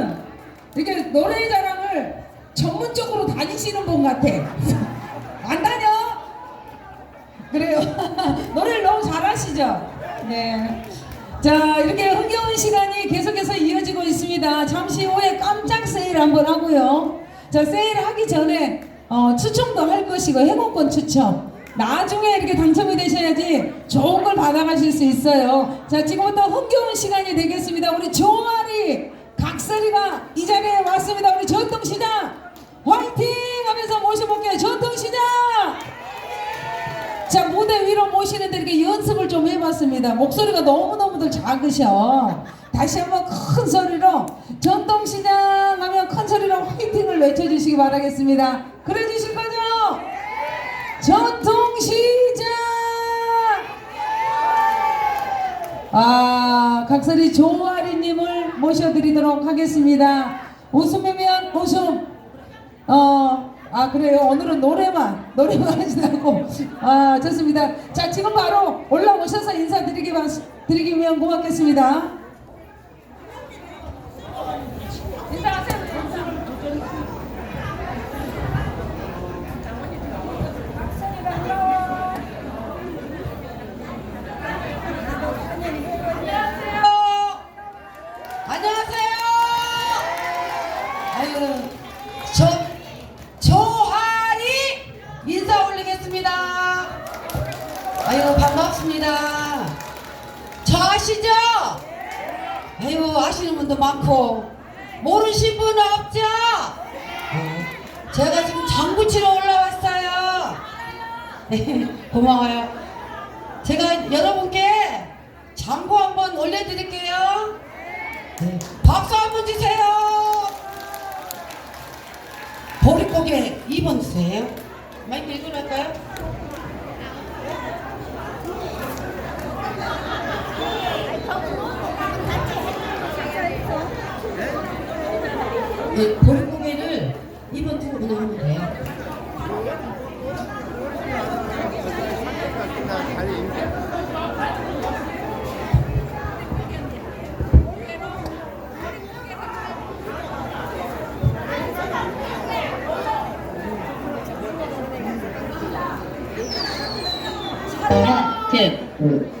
분은 이렇게 노래자랑을 전문적으로 다니시는 분 같아. 안 다녀? 그래요. 노래를 너무 잘하시죠? 네. 자, 이렇게 흥겨운 시간이 계속해서 이어지고 있습니다. 잠시 후에 깜짝 세일 한번 하고요. 자, 세일 하기 전에 어, 추첨도 할 것이고, 행운권 추첨. 나중에 이렇게 당첨이 되셔야지 좋은 걸 받아가실 수 있어요. 자, 지금부터 흥겨운 시간이 되겠습니다. 우리 종아리 각설이가 이 자리에 왔습니다. 우리 전통시장 화이팅 하면서 모셔볼게요. 전통시장! 자 무대 위로 모시는데 이렇게 연습을 좀 해봤습니다. 목소리가 너무너무들 작으셔. 다시 한번 큰 소리로 전통시장 하면 큰 소리로 화이팅을 외쳐주시기 바라겠습니다. 그래 주실 거죠? 전통시장! 아 각설이 조아리님을 모셔드리도록 하겠습니다. 웃음이면 웃음. 어, 아 그래요. 오늘은 노래만 노래만 하시라고. 아 좋습니다. 자 지금 바로 올라오셔서 인사드리기 바- 드리기면 고맙겠습니다. 인사하세요. 안녕하세요. 아유, 저 조하리 인사 올리겠습니다. 아유 반갑습니다. 저 아시죠? 아유 아시는 분도 많고 모르신 분 없죠? 어, 제가 지금 장구 치러 올라왔어요. 고마워요. 제가 여러분께 장구 한번 올려드릴게요. 네, 박수 한 번 주세요. 보릿고개 2번 주세요. 마이크 읽으랄까요? 네, 보릿고개를 2번 두고 그냥 하면 돼요. 하트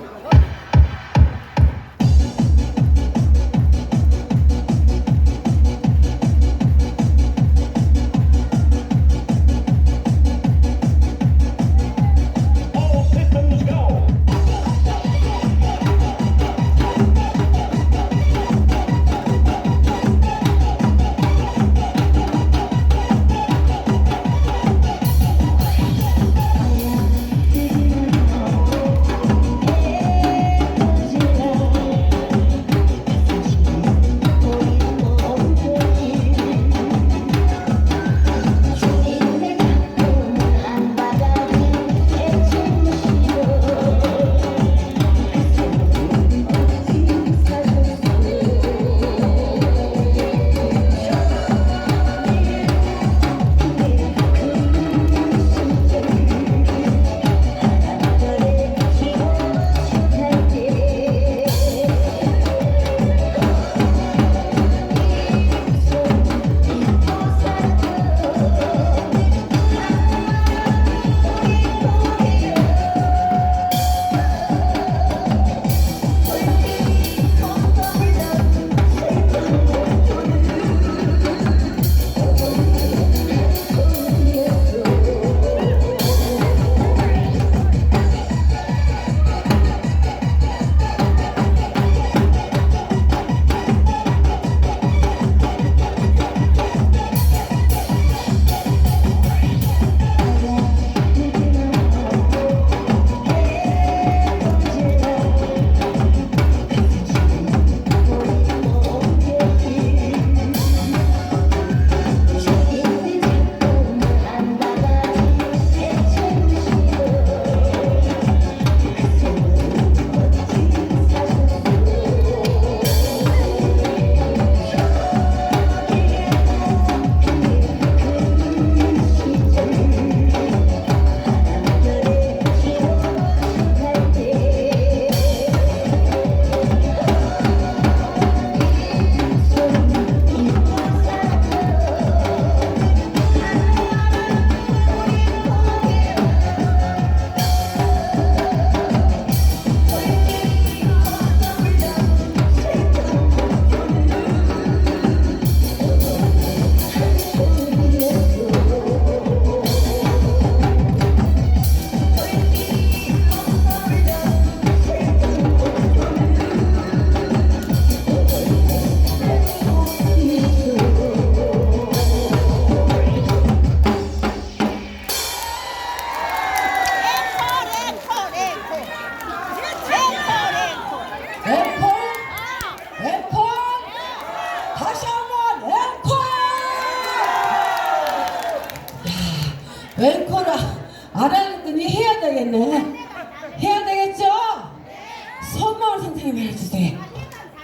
선생님 해주세요.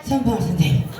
손마을 선생님.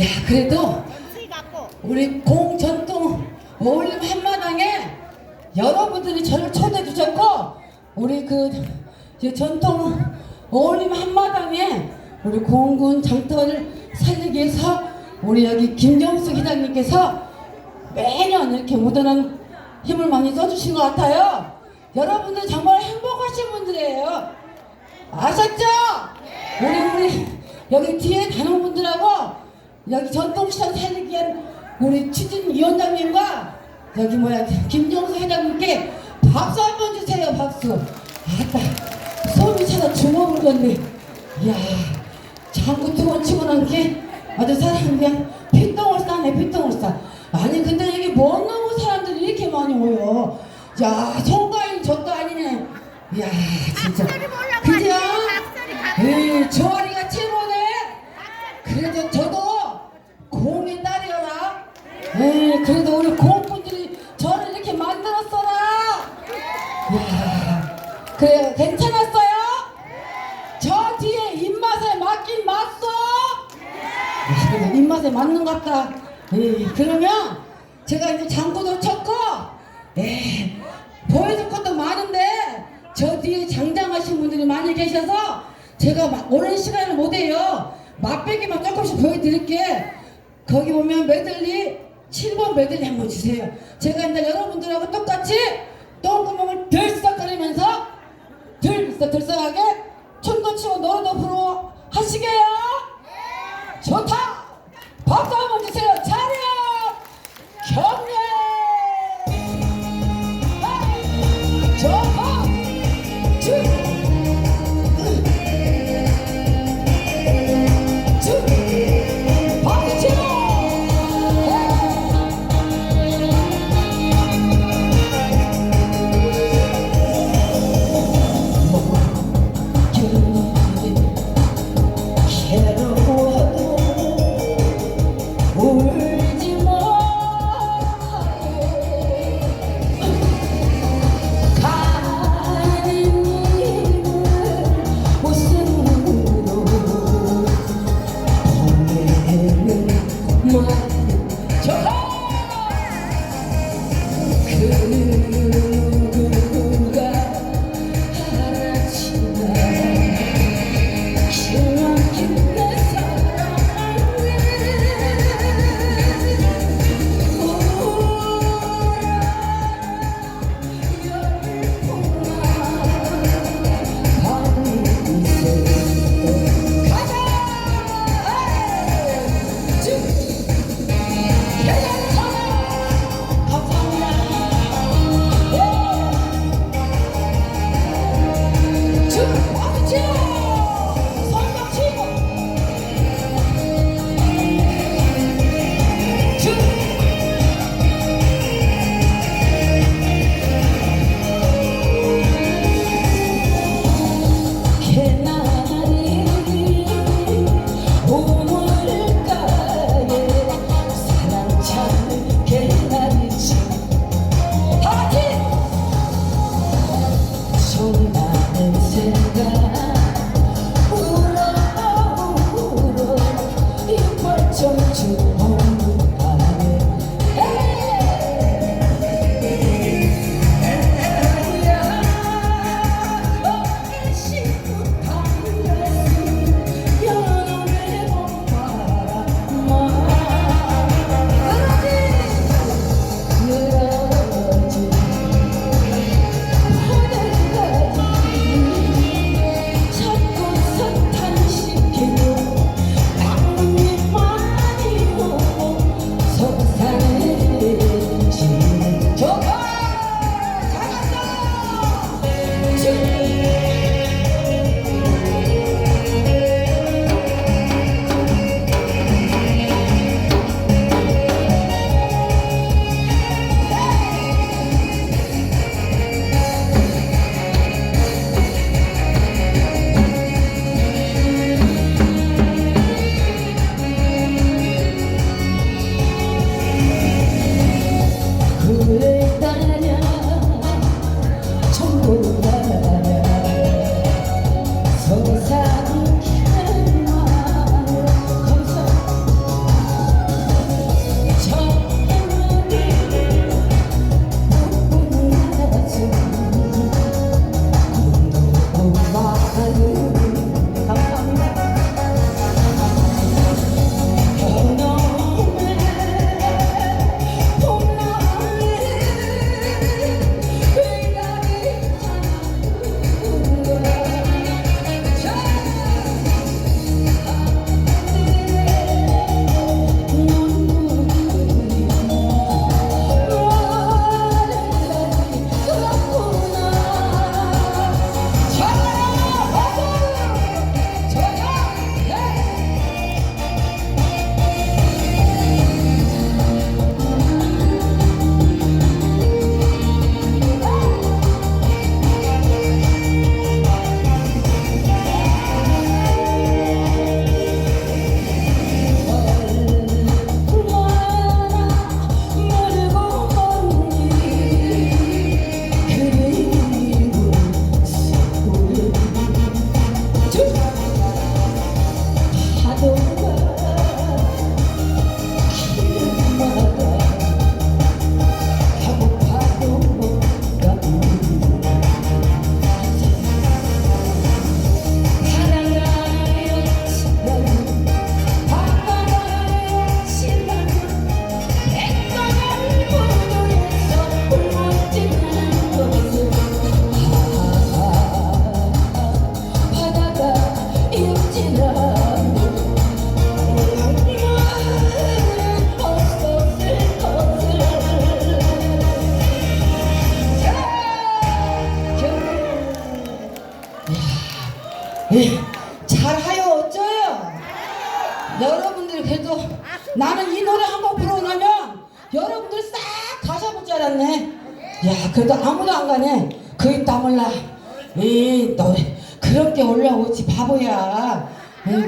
야, 그래도 우리 공전통 어울림 한마당에 여러분들이 저를 초대해 주셨고 우리 그 전통 어울림 한마당에 우리 공군 장터를 살리기 위해서 우리 여기 김정숙 회장님께서 매년 이렇게 무던한 힘을 많이 써주신 것 같아요. 여러분들 정말 행복하신 분들이에요. 아셨죠? 우리 우리 여기 뒤에 단원분들하고 여기 전통시장 살리기 위한 우리 추진위원장님과 여기 뭐야 김정수 회장님께 박수 한 번 주세요 박수. 아따 소음이 차다 주먹을 걷네. 이야 장구 두번 치고 난 게 아주 사람 그냥 피똥을 싸네 피똥을 싸. 아니 근데 여기 먼 놈의 사람들이 이렇게 많이 모여? 야 송가인 저도 아니네 이야 진짜. 그죠? 에이 저아리가 최고네 그래도 저도 공의 딸이어라 그래도 우리 공분들이 저를 이렇게 만들었어라. 야 그래요 괜찮았어요? 저 뒤에 입맛에 맞긴 맞어? 입맛에 맞는 것 같다. 에이 그러면 제가 이제 장구도 쳤고 에이 보여줄 것도 많은데 저 뒤에 장장하신 분들이 많이 계셔서 제가 막 오랜 시간을 못해요. 맛배기만 조금씩 보여드릴게. 거기 보면 메들리 7번 메들리 한번 주세요. 제가 이제 여러분들하고 똑같이 똥구멍을 들썩거리면서 들썩들썩하게 춤도 추고 노래도 부르고 하시게요? 좋다! 박수 한번 주세요. 차렷! 경례! 아, 좋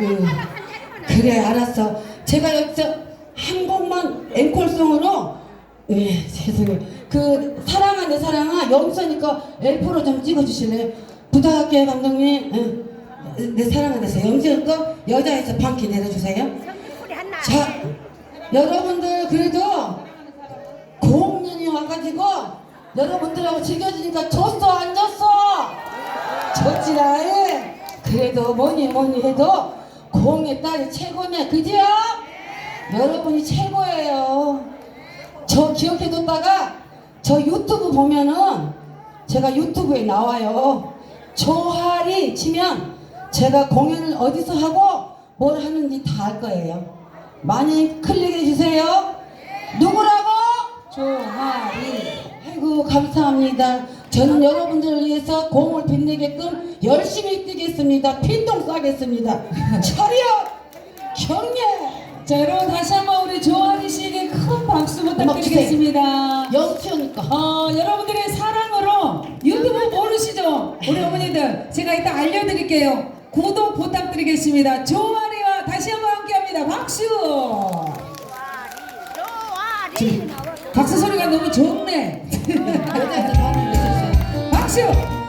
아이고. 그래 알았어. 제가 여기서 한 곡만 앵콜송으로 예 죄송해요. 그 사랑아 내 사랑아 여기서니까 L프로 좀 찍어주실래요? 부탁할게요 감독님. 예. 내 사랑아 내서 영지은 거 여자에서 방키 내려주세요. 자 여러분들 그래도 고학년이 와가지고 여러분들하고 즐겨주니까 졌어 안 졌어? 졌지라 예. 그래도 뭐니 뭐니 해도 공의 딸이 최고네. 그죠? 여러분이 최고예요. 저 기억해뒀다가 저 유튜브 보면은 제가 유튜브에 나와요. 조하리 치면 제가 공연을 어디서 하고 뭘 하는지 다 알 거예요. 많이 클릭해 주세요. 누구라고? 조하리 아이고 감사합니다 저는 여러분들을 위해서 공을 빛내게끔 열심히 뛰겠습니다 핀동 싸겠습니다 차렷 경례 자 여러분 다시 한번 우리 조아리 씨에게 큰 박수 부탁드리겠습니다. 영수니까 어, 여러분들의 사랑으로 유튜브 모르시죠? 우리 어머니들 제가 이따 알려드릴게요. 구독 부탁드리겠습니다. 조아리와 다시 한번 함께합니다. 박수. 박수 소리가 너무 좋네. 안.